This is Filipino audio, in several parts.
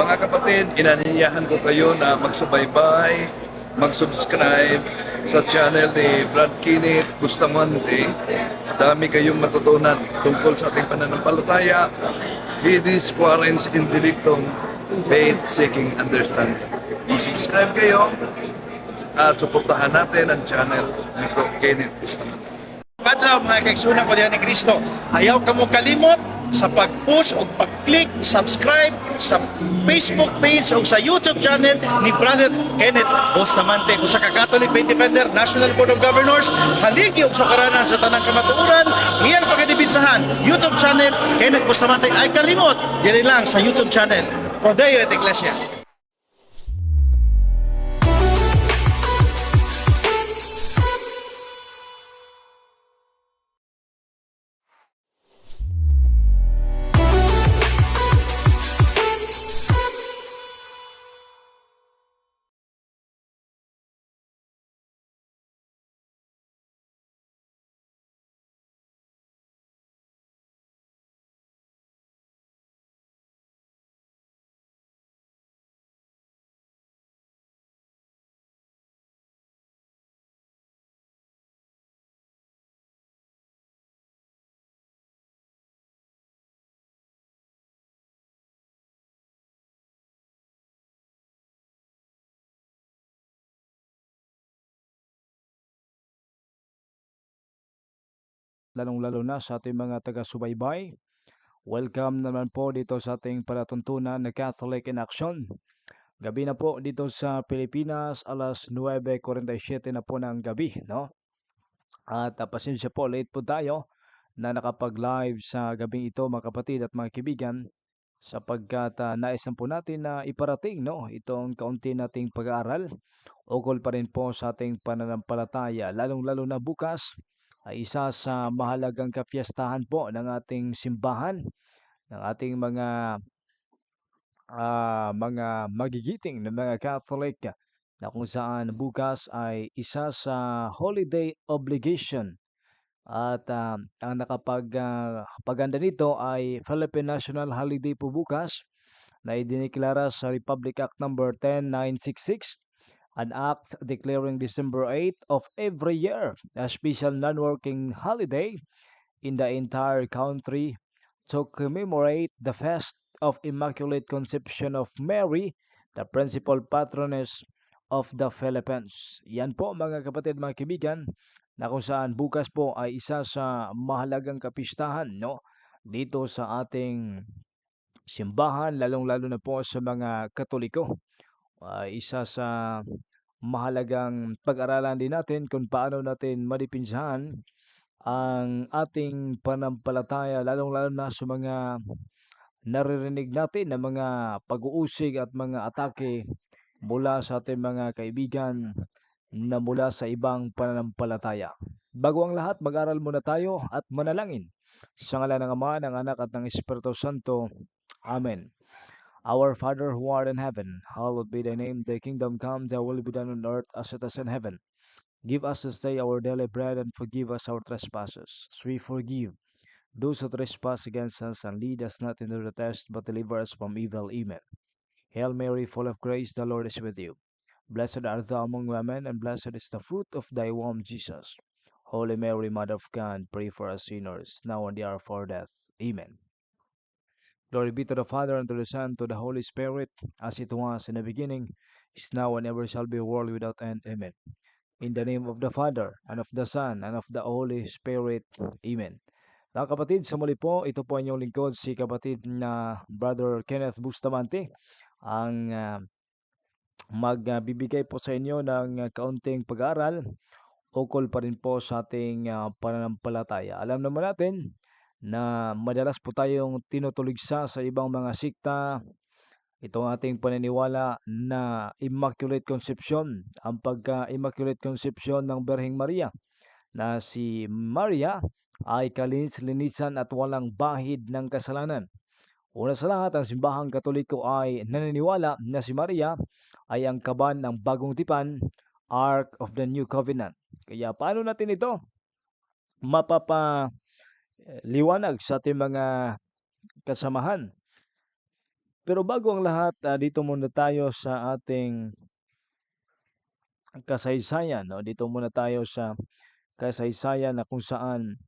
Mga kapatid, inanyayahan ko kayo na magsubaybay, mag-subscribe sa channel ni Brad Kenneth Bustamante. Dami kayong matutunan tungkol sa ating pananampalataya, Fides Quarens Intellectum, Faith Seeking Understanding. Mag-subscribe kayo at suportahan natin ang channel ni Bro Kenneth Bustamante. Adlaw mga kaigsunan ko diyan ni Kristo. Ayaw ka mo kalimot sa pag-push o pag-click, subscribe sa Facebook page o sa YouTube channel ni Brother Kenneth Bustamante. Kung sa ka-Catholic Faith Defender, National Board of Governors, haligi og sukaranan sa tanang kamatuoran, iyang pagkadibinsahan, YouTube channel, Kenneth Bustamante. Ay kalimot, diri lang sa YouTube channel. Frodeo et Iglesia. Lalong-lalo na sa ating mga taga-subaybay. Welcome naman po dito sa ating palatuntunan na Catholic in Action. Gabi na po dito sa Pilipinas, alas 9.47 na po ng gabi, no? At uh, pasensya po, late po tayo na nakapag-live sa gabing ito mga kapatid at mga kaibigan sapagkat uh, nais na po natin na iparating no, itong kaunti nating pag-aaral ukol pa rin po sa ating pananampalataya lalong-lalo na bukas ay isa sa mahalagang kapiyastahan po ng ating simbahan, ng ating mga ah, mga magigiting na mga Catholic na kung saan bukas ay isa sa holiday obligation. At ah, ang nakapag ah, paganda nito ay Philippine National Holiday po bukas na idineklara sa Republic Act number 10966 an act declaring December 8 of every year a special non-working holiday in the entire country to commemorate the fest of Immaculate Conception of Mary, the principal patroness of the Philippines. Yan po mga kapatid, mga kaibigan, na kung saan bukas po ay isa sa mahalagang kapistahan no dito sa ating simbahan lalong-lalo na po sa mga Katoliko ay isa sa mahalagang pag-aralan din natin kung paano natin madipinsahan ang ating panampalataya lalong-lalo na sa mga naririnig natin na mga pag-uusig at mga atake mula sa ating mga kaibigan na mula sa ibang pananampalataya. Bago ang lahat, mag-aral muna tayo at manalangin. Sa ngala ng Ama, ng Anak at ng Espiritu Santo. Amen. Our Father who art in heaven, hallowed be thy name. Thy kingdom come, thy will be done on earth as it is in heaven. Give us this day our daily bread and forgive us our trespasses. As we forgive those who trespass against us and lead us not into the test, but deliver us from evil. Amen. Hail Mary, full of grace, the Lord is with you. Blessed art thou among women, and blessed is the fruit of thy womb, Jesus. Holy Mary, Mother of God, pray for us sinners, now and the hour of our death. Amen. Glory be to the Father, and to the Son, to the Holy Spirit, as it was in the beginning, is now, and ever shall be, world without end. Amen. In the name of the Father, and of the Son, and of the Holy Spirit. Amen. Mga kapatid, sa muli po, ito po inyong lingkod, si kapatid na Brother Kenneth Bustamante, ang ah, magbibigay po sa inyo ng kaunting pag-aaral ukol pa rin po sa ating ah, pananampalataya. Alam naman natin na madalas po tayong tinutuligsa sa ibang mga sikta itong ating paniniwala na Immaculate Conception, ang pagka-Immaculate Conception ng Berhing Maria na si Maria ay kalinis-linisan at walang bahid ng kasalanan. Una sa lahat, ang simbahang katoliko ay naniniwala na si Maria ay ang kaban ng bagong tipan, Ark of the New Covenant. Kaya paano natin ito mapapaliwanag sa ating mga kasamahan? Pero bago ang lahat, ah, dito muna tayo sa ating kasaysayan, no? Dito muna tayo sa kasaysayan na kung saan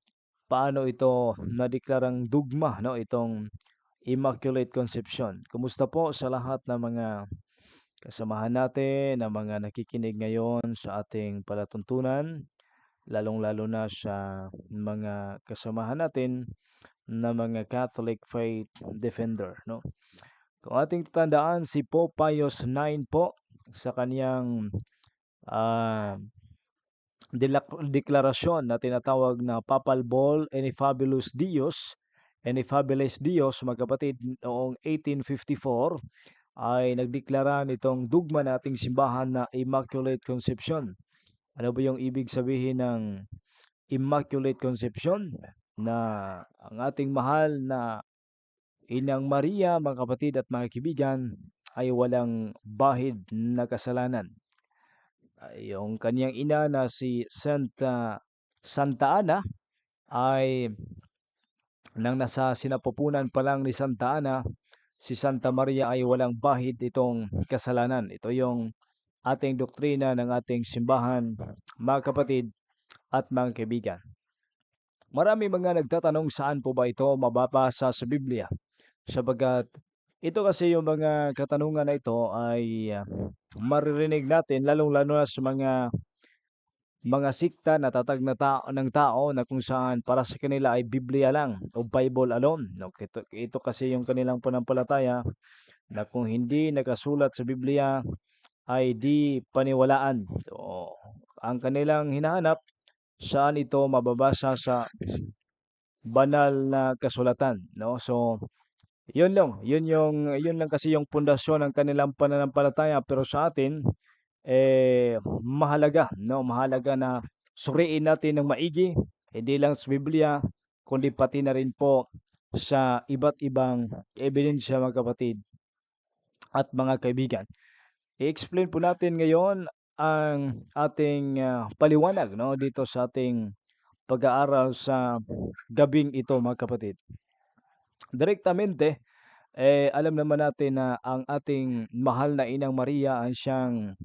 paano ito nadeklarang dugma, no? Itong Immaculate Conception. Kumusta po sa lahat ng mga kasamahan natin, na mga nakikinig ngayon sa ating palatuntunan, lalong-lalo na sa mga kasamahan natin na mga Catholic Faith Defender, no? Kung ating tatandaan, si Pope Pius IX po sa kaniyang ah, dilak- deklarasyon na tinatawag na Papal Bull Ineffabilis Dios, Ineffabilis Dios, mga kapatid, noong 1854 ay nagdeklara nitong dugma nating simbahan na Immaculate Conception. Ano ba yung ibig sabihin ng Immaculate Conception? Na ang ating mahal na Inang Maria, mga kapatid at mga kaibigan, ay walang bahid na kasalanan. Yung kanyang ina na si Santa Santa Ana ay nang nasa sinapupunan pa lang ni Santa Ana, si Santa Maria ay walang bahid itong kasalanan. Ito yung ating doktrina ng ating simbahan, mga kapatid at mga kaibigan. Marami mga nagtatanong saan po ba ito mababasa sa Biblia? Sabagat ito kasi yung mga katanungan na ito ay ah, maririnig natin lalong-lalo na sa mga mga sikta na tatag na tao ng tao na kung saan para sa kanila ay Biblia lang o Bible alone. No, ito, ito kasi yung kanilang panampalataya na kung hindi nakasulat sa Biblia ay di paniwalaan. So, ang kanilang hinahanap saan ito mababasa sa banal na kasulatan, no? So, yun lang, yun yung yun lang kasi yung pundasyon ng kanilang pananampalataya pero sa atin eh mahalaga, no? Mahalaga na suriin natin ng maigi, hindi lang sa Biblia kundi pati na rin po sa iba't ibang ebidensya mga kapatid at mga kaibigan. I-explain po natin ngayon ang ating ah, paliwanag no dito sa ating pag-aaral sa gabing ito mga kapatid. Direktamente eh alam naman natin na ang ating mahal na Inang Maria ay siyang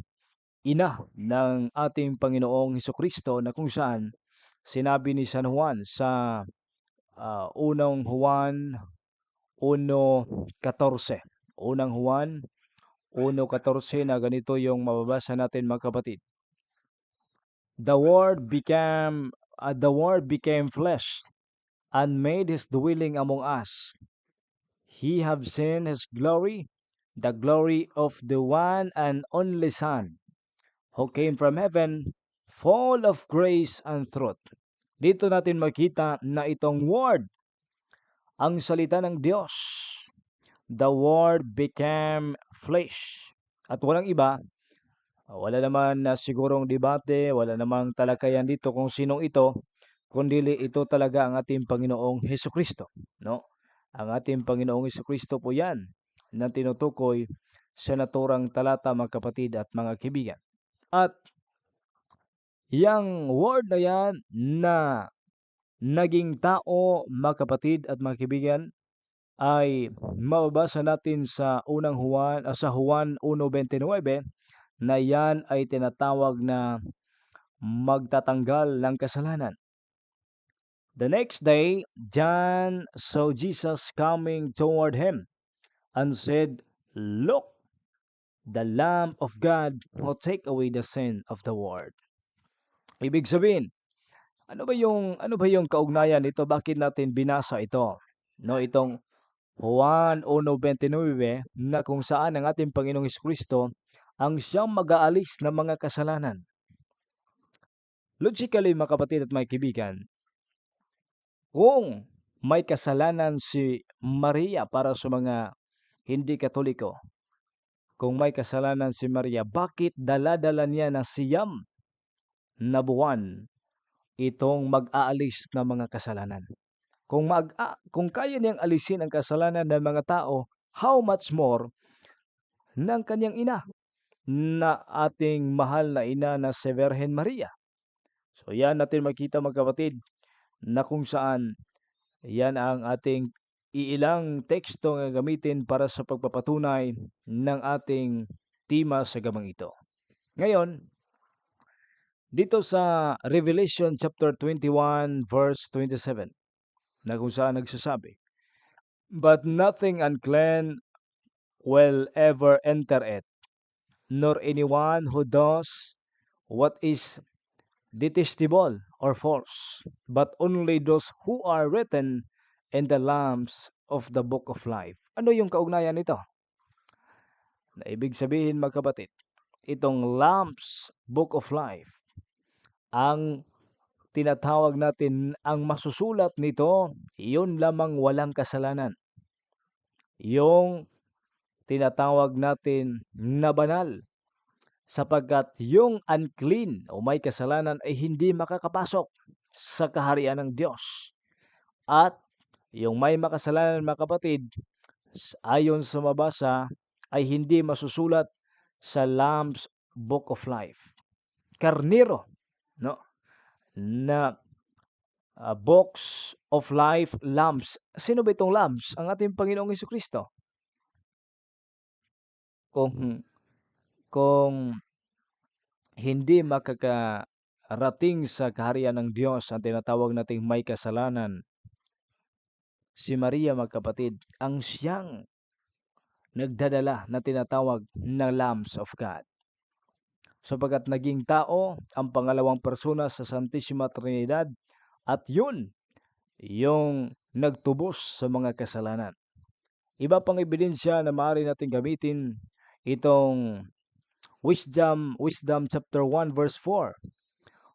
ina ng ating Panginoong Hesukristo na kung saan sinabi ni San Juan sa ah, unang Juan 1.14. Unang Juan 1.14 na ganito yung mababasa natin mga kapatid. The word became uh, the word became flesh and made his dwelling among us. He have seen his glory, the glory of the one and only Son, who came from heaven, full of grace and truth. Dito natin makita na itong word, ang salita ng Diyos, the word became flesh. At walang iba, wala naman na sigurong debate, wala namang talakayan dito kung sinong ito, kundi ito talaga ang ating Panginoong Heso Kristo, no? Ang ating Panginoong Heso Kristo po 'yan na tinutukoy sa naturang talata mga kapatid at mga kaibigan. At yang word na yan na naging tao mga kapatid at mga kaibigan ay mababasa natin sa unang Juan, ah, sa Juan 1.29 na yan ay tinatawag na magtatanggal ng kasalanan. The next day, John saw Jesus coming toward him and said, Look, the Lamb of God who take away the sin of the world. Ibig sabihin, ano ba yung ano ba yung kaugnayan nito? Bakit natin binasa ito? No, itong Juan 1.29 na kung saan ang ating Panginoong Kristo ang siyang mag-aalis ng mga kasalanan. Logically, mga kapatid at mga kaibigan, kung may kasalanan si Maria para sa mga hindi katoliko, kung may kasalanan si Maria, bakit dala-dala niya na siyam na buwan itong mag-aalis ng mga kasalanan? Kung mag a- kung kaya niyang alisin ang kasalanan ng mga tao, how much more ng kanyang ina na ating mahal na ina na si Virgen Maria. So yan natin makita mga kapatid na kung saan yan ang ating iilang teksto nga gamitin para sa pagpapatunay ng ating tema sa gabang ito. Ngayon, dito sa Revelation chapter 21 verse 27 na kung saan nagsasabi, But nothing unclean will ever enter it, nor anyone who does what is detestable or false, but only those who are written in the Lambs of the Book of Life. Ano yung kaugnayan nito? Na ibig sabihin magkapatid, itong Lambs Book of Life, ang tinatawag natin ang masusulat nito, iyon lamang walang kasalanan. Yung tinatawag natin na banal sapagkat yung unclean o may kasalanan ay hindi makakapasok sa kaharian ng Diyos. At yung may makasalanan mga kapatid, ayon sa mabasa, ay hindi masusulat sa Lamb's Book of Life. Karniro, no? Na ah, Books of Life Lambs. Sino ba itong Lambs? Ang ating Panginoong Kristo. Kung kung hindi makakarating sa kaharian ng Diyos ang tinatawag nating may kasalanan, si Maria magkapatid, ang siyang nagdadala na tinatawag na Lambs of God. Sapagat naging tao ang pangalawang persona sa Santissima Trinidad at yun yung nagtubos sa mga kasalanan. Iba pang ebidensya na maaari natin gamitin itong Wisdom, Wisdom chapter 1 verse 4.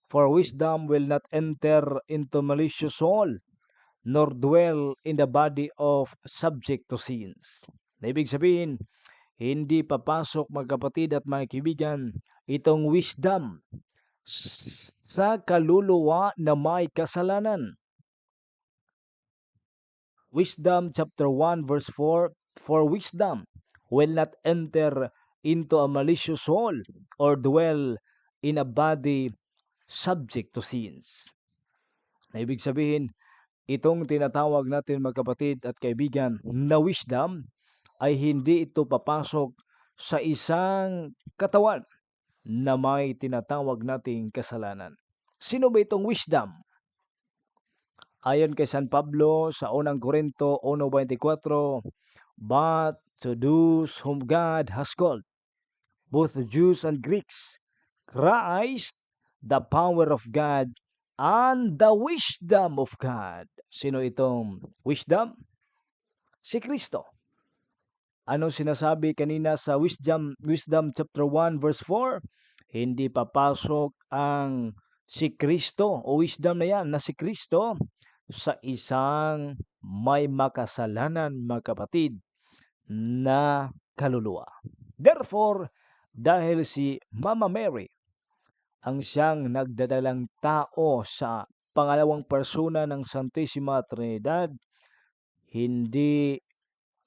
For wisdom will not enter into malicious soul, nor dwell in the body of subject to sins. Na ibig sabihin, hindi papasok magkapatid at mga kaibigan itong wisdom sa kaluluwa na may kasalanan. Wisdom chapter 1 verse 4 For wisdom will not enter into a malicious soul or dwell in a body subject to sins. Na ibig sabihin, itong tinatawag natin magkapatid at kaibigan na wisdom ay hindi ito papasok sa isang katawan na may tinatawag nating kasalanan. Sino ba itong wisdom? Ayon kay San Pablo sa unang Korinto 1.24, But to those whom God has called, both Jews and Greeks, Christ, the power of God, and the wisdom of God. Sino itong wisdom? Si Kristo. Anong sinasabi kanina sa Wisdom, Wisdom chapter 1 verse 4? Hindi papasok ang si Kristo o wisdom na yan na si Kristo sa isang may makasalanan mga na kaluluwa. Therefore, dahil si Mama Mary ang siyang nagdadalang tao sa pangalawang persona ng Santissima Trinidad, hindi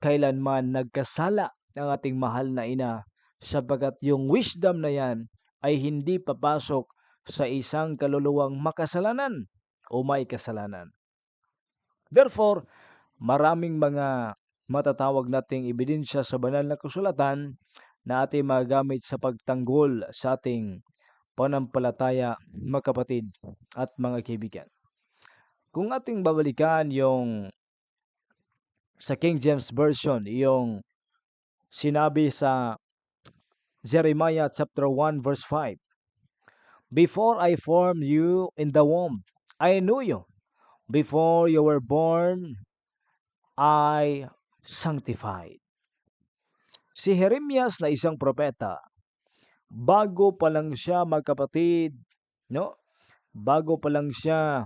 kailanman nagkasala ang ating mahal na ina sapagat yung wisdom na yan ay hindi papasok sa isang kaluluwang makasalanan o may kasalanan. Therefore, maraming mga matatawag nating ebidensya sa banal na kasulatan na ating magamit sa pagtanggol sa ating panampalataya, mga kapatid at mga kaibigan. Kung ating babalikan yung sa King James Version, yung sinabi sa Jeremiah chapter 1 verse 5. Before I formed you in the womb, I knew you. Before you were born, I sanctified. Si Jeremias na isang propeta, bago pa lang siya magkapatid, no? Bago pa lang siya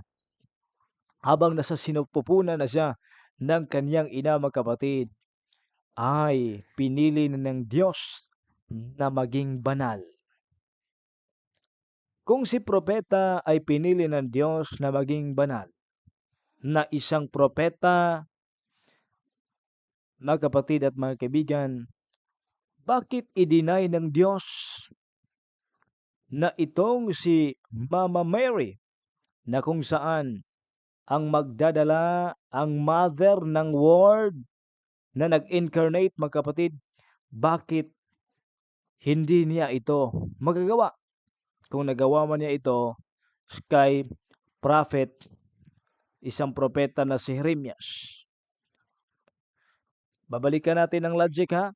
habang nasa sinupupunan na siya ng kanyang ina magkapatid, ay pinili na ng Diyos na maging banal. Kung si propeta ay pinili ng Diyos na maging banal, na isang propeta, mga kapatid at mga kaibigan, bakit i-deny ng Diyos na itong si Mama Mary na kung saan ang magdadala, ang mother ng word na nag-incarnate, mga kapatid, bakit hindi niya ito magagawa? Kung nagawa man niya ito kay prophet, isang propeta na si Jeremias. Babalikan natin ang logic ha.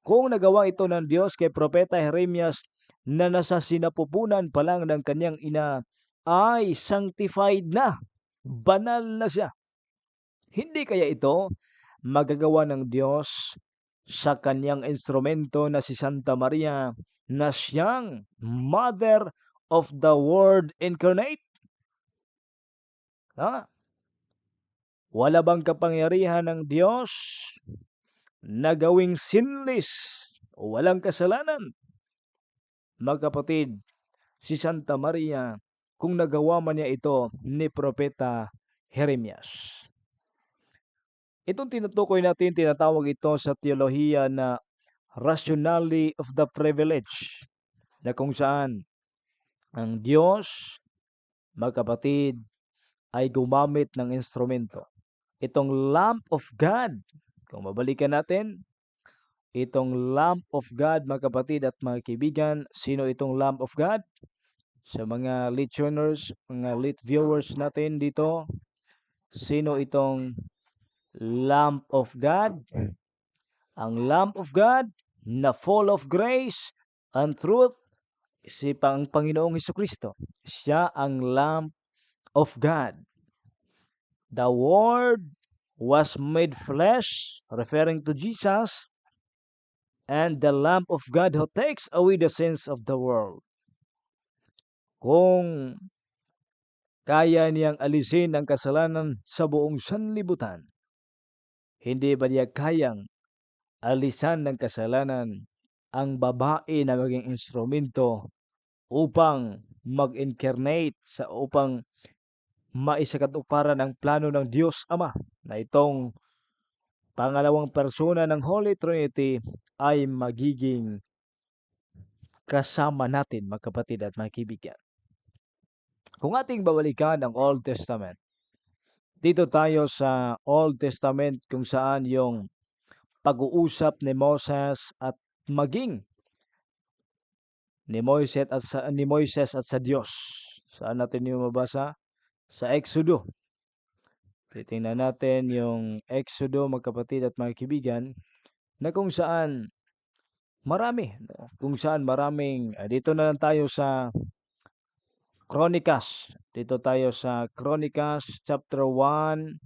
Kung nagawa ito ng Diyos kay propeta Jeremias na nasa sinapupunan pa lang ng kanyang ina ay sanctified na, banal na siya. Hindi kaya ito magagawa ng Diyos sa kanyang instrumento na si Santa Maria na siyang Mother of the Word incarnate? Ha? Wala bang kapangyarihan ng Diyos na gawing sinless o walang kasalanan? Mga kapatid, si Santa Maria, kung nagawa man niya ito ni Propeta Jeremias. Itong tinutukoy natin, tinatawag ito sa teolohiya na rationale of the privilege na kung saan ang Diyos, mga kapatid, ay gumamit ng instrumento. Itong lamp of God, kung mabalikan natin, itong lamp of God, mga kapatid at mga kaibigan, sino itong lamp of God? Sa mga listeners, mga lit viewers natin dito, sino itong lamp of God? Ang lamp of God na full of grace and truth, si pang Panginoong Hesus Kristo. Siya ang lamp of God. The Word was made flesh, referring to Jesus, and the Lamb of God who takes away the sins of the world. Kung kaya niyang alisin ang kasalanan sa buong sanlibutan, hindi ba niya kayang alisan ng kasalanan ang babae na maging instrumento upang mag-incarnate sa upang maisakatuparan ang plano ng Diyos Ama na itong pangalawang persona ng Holy Trinity ay magiging kasama natin mga kapatid at mga. Kung ating babalikan ang Old Testament, dito tayo sa Old Testament kung saan yung pag-uusap ni Moses at maging ni Moises at sa ni Moises at sa Diyos. Saan natin yung mabasa? Sa Exodo. Titingnan natin yung Exodo, magkapatid at mga kaibigan, na kung saan marami, kung saan maraming, ah, dito na lang tayo sa Chronicas. Dito tayo sa Chronicas chapter 1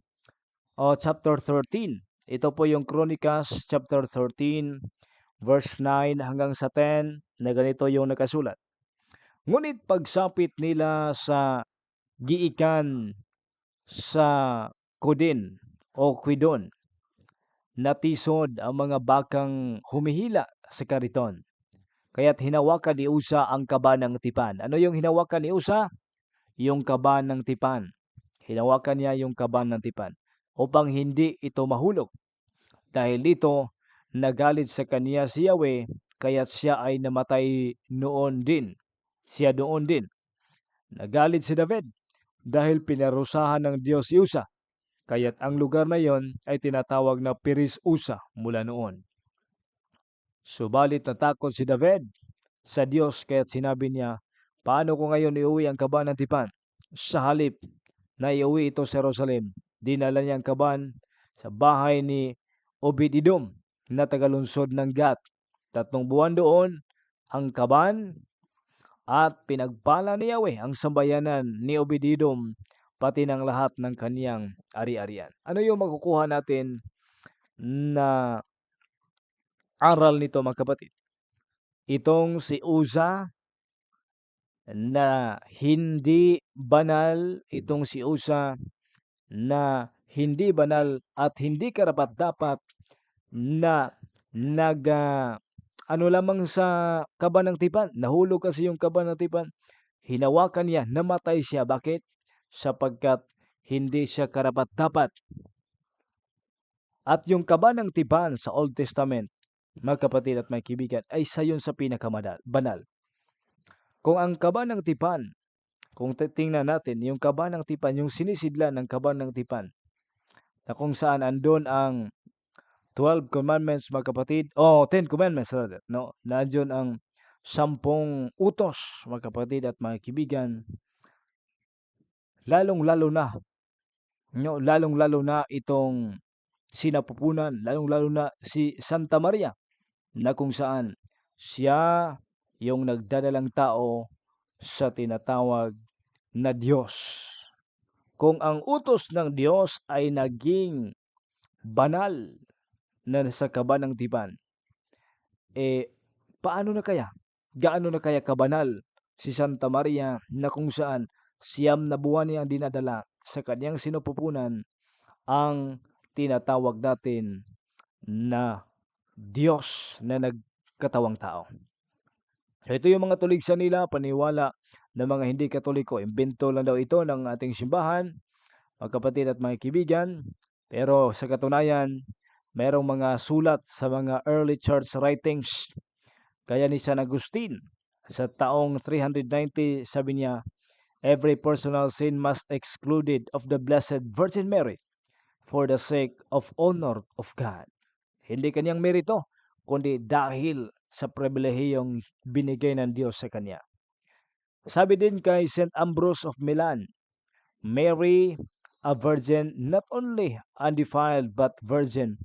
o chapter 13. Ito po yung Chronicas chapter 13 verse 9 hanggang sa 10 na ganito yung nakasulat. Ngunit pagsapit nila sa giikan sa Kudin o Kwidon, natisod ang mga bakang humihila sa kariton. Kaya't hinawakan ni Usa ang kaba ng tipan. Ano yung hinawakan ni Usa? Yung kaba ng tipan. Hinawakan niya yung kaba ng tipan upang hindi ito mahulog. Dahil dito, nagalit sa kaniya si Yahweh, kaya't siya ay namatay noon din. Siya doon din. Nagalit si David dahil pinarusahan ng Diyos si Usa. Kaya't ang lugar na yon ay tinatawag na Piris Usa mula noon. Subalit natakot si David sa Diyos kaya't sinabi niya, Paano ko ngayon iuwi ang kaban ng tipan? Sa halip na iuwi ito sa Jerusalem, dinala niya ang kaban sa bahay ni Obedidom na tagalunsod ng Gat. Tatlong buwan doon ang kaban at pinagpala ni Yahweh ang sambayanan ni Obedidom pati ng lahat ng kaniyang ari-arian. Ano yung makukuha natin na aral nito mga kapatid? Itong si Uza na hindi banal, itong si Uza na hindi banal at hindi karapat-dapat na nag ah, ano lamang sa kaba ng tipan, nahulog kasi yung kaba ng tipan, hinawakan niya, namatay siya. Bakit? Sapagkat hindi siya karapat-dapat. At yung kaba ng tipan sa Old Testament, mga at mga kaibigan, ay isa yun sa pinakabanal. Banal. Kung ang kaba ng tipan, kung titingnan natin yung kaba ng tipan, yung sinisidlan ng kaba ng tipan, na kung saan andon ang 12 commandments mga kapatid, o oh, 10 commandments rather, no? Nandiyon ang sampung utos mga kapatid at mga kibigan, lalong-lalo na, no? lalong-lalo na itong sinapupunan, lalong-lalo na si Santa Maria, na kung saan siya yung nagdadalang tao sa tinatawag na Diyos. Kung ang utos ng Diyos ay naging banal na sa kaba ng tipan, eh paano na kaya? Gaano na kaya kabanal si Santa Maria na kung saan siyam na buwan niya dinadala sa kanyang sinupupunan ang tinatawag natin na Diyos na nagkatawang tao. So, ito yung mga tuligsa nila, paniwala ng mga hindi katoliko. Imbento lang daw ito ng ating simbahan, mga kapatid at mga kibigan. Pero sa katunayan, mayroong mga sulat sa mga early church writings. Kaya ni San Agustin, sa taong 390, sabi niya, Every personal sin must excluded of the Blessed Virgin Mary for the sake of honor of God. Hindi kanyang merito, kundi dahil sa pribilehiyong binigay ng Diyos sa kanya. Sabi din kay St. Ambrose of Milan, Mary, a virgin not only undefiled but virgin,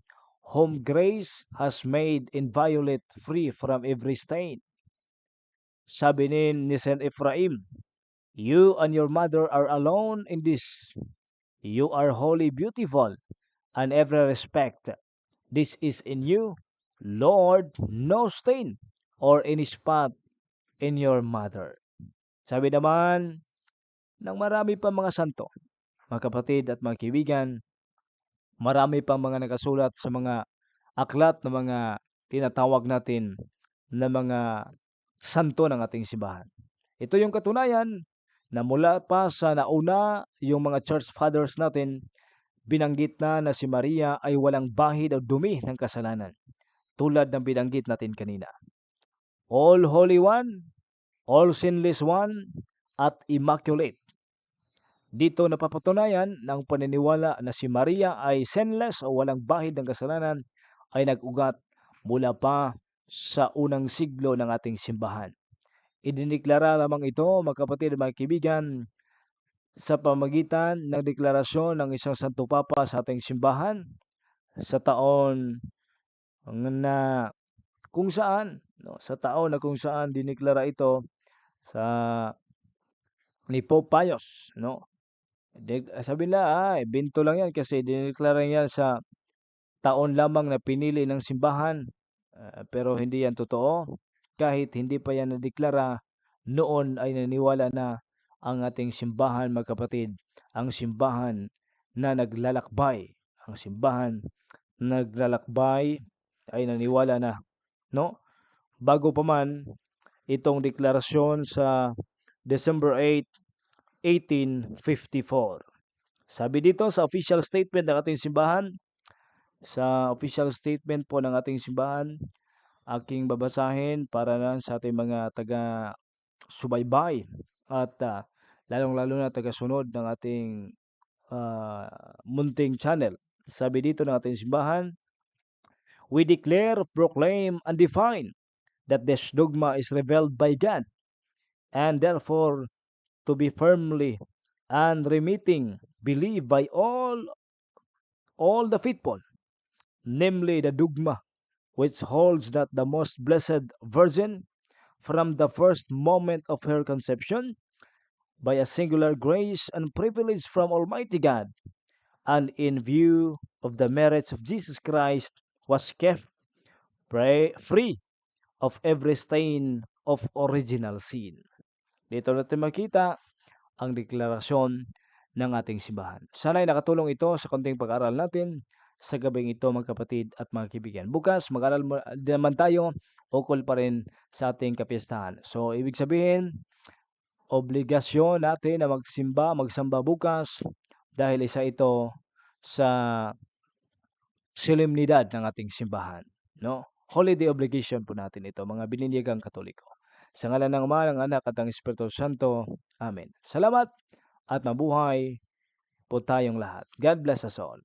whom grace has made inviolate free from every stain. Sabi din ni St. Ephraim, You and your mother are alone in this. You are wholly beautiful and every respect. This is in you, Lord, no stain or any spot in your mother. Sabi naman ng marami pa mga santo, mga kapatid at mga kaibigan, marami pang mga nakasulat sa mga aklat na mga tinatawag natin na mga santo ng ating simbahan. Ito yung katunayan na mula pa sa nauna yung mga church fathers natin, binanggit na na si Maria ay walang bahid o dumi ng kasalanan. Tulad ng binanggit natin kanina. All Holy One, All Sinless One, at Immaculate. Dito napapatunayan ng paniniwala na si Maria ay sinless o walang bahid ng kasalanan ay nag-ugat mula pa sa unang siglo ng ating simbahan. Idiniklara lamang ito, mga kapatid at mga kaibigan, sa pamagitan ng deklarasyon ng isang Santo Papa sa ating simbahan sa taon na kung saan, no, sa taon na kung saan diniklara ito sa ni Pope Pius, no. Di, sabi nila, ah, binto lang yan kasi diniklara niya sa taon lamang na pinili ng simbahan. Uh, pero hindi yan totoo. Kahit hindi pa yan nadeklara, noon ay naniwala na ang ating simbahan, magkapatid, ang simbahan na naglalakbay, ang simbahan naglalakbay ay naniwala na, no? Bago pa man itong deklarasyon sa December 8, 1854. Sabi dito sa official statement ng ating simbahan, sa official statement po ng ating simbahan, aking babasahin para na sa ating mga taga subaybay at uh, lalong-lalo na taga-sunod ng ating uh, munting channel. Sabi dito ng ating simbahan, We declare, proclaim, and define that this dogma is revealed by God and therefore to be firmly and remitting believed by all all the faithful, namely the dogma which holds that the most blessed Virgin from the first moment of her conception by a singular grace and privilege from Almighty God, and in view of the merits of Jesus Christ, was kept free of every stain of original sin. Dito natin makita ang deklarasyon ng ating simbahan. Sana'y nakatulong ito sa konting pag-aaral natin sa gabing ito mga kapatid at mga kaibigan. Bukas mag-aral naman tayo ukol pa rin sa ating kapistahan. So ibig sabihin, obligasyon natin na magsimba, magsamba bukas dahil isa ito sa solemnidad ng ating simbahan, no? Holiday obligation po natin ito, mga bininyagang Katoliko. Sa ngalan ng Ama, ng Anak at ng Espiritu Santo. Amen. Salamat at mabuhay po tayong lahat. God bless us all.